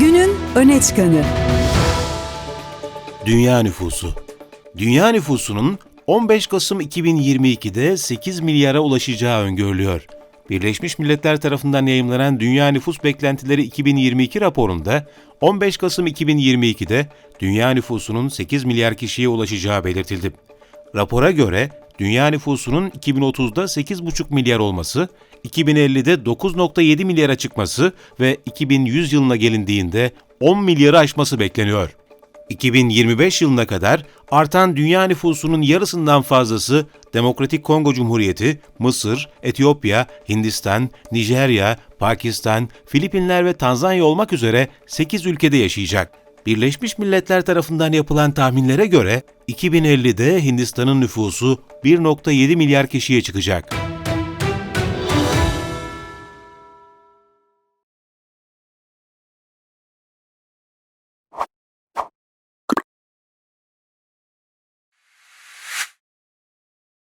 Günün öne çıkanı. Dünya nüfusu. Dünya nüfusunun 15 Kasım 2022'de 8 milyara ulaşacağı öngörülüyor. Birleşmiş Milletler tarafından yayımlanan Dünya Nüfus Beklentileri 2022 raporunda 15 Kasım 2022'de dünya nüfusunun 8 milyar kişiye ulaşacağı belirtildi. Rapora göre dünya nüfusunun 2030'da 8,5 milyar olması, 2050'de 9,7 milyara çıkması ve 2100 yılına gelindiğinde 10 milyarı aşması bekleniyor. 2025 yılına kadar artan dünya nüfusunun yarısından fazlası Demokratik Kongo Cumhuriyeti, Mısır, Etiyopya, Hindistan, Nijerya, Pakistan, Filipinler ve Tanzanya olmak üzere 8 ülkede yaşayacak. Birleşmiş Milletler tarafından yapılan tahminlere göre 2050'de Hindistan'ın nüfusu 1.7 milyar kişiye çıkacak.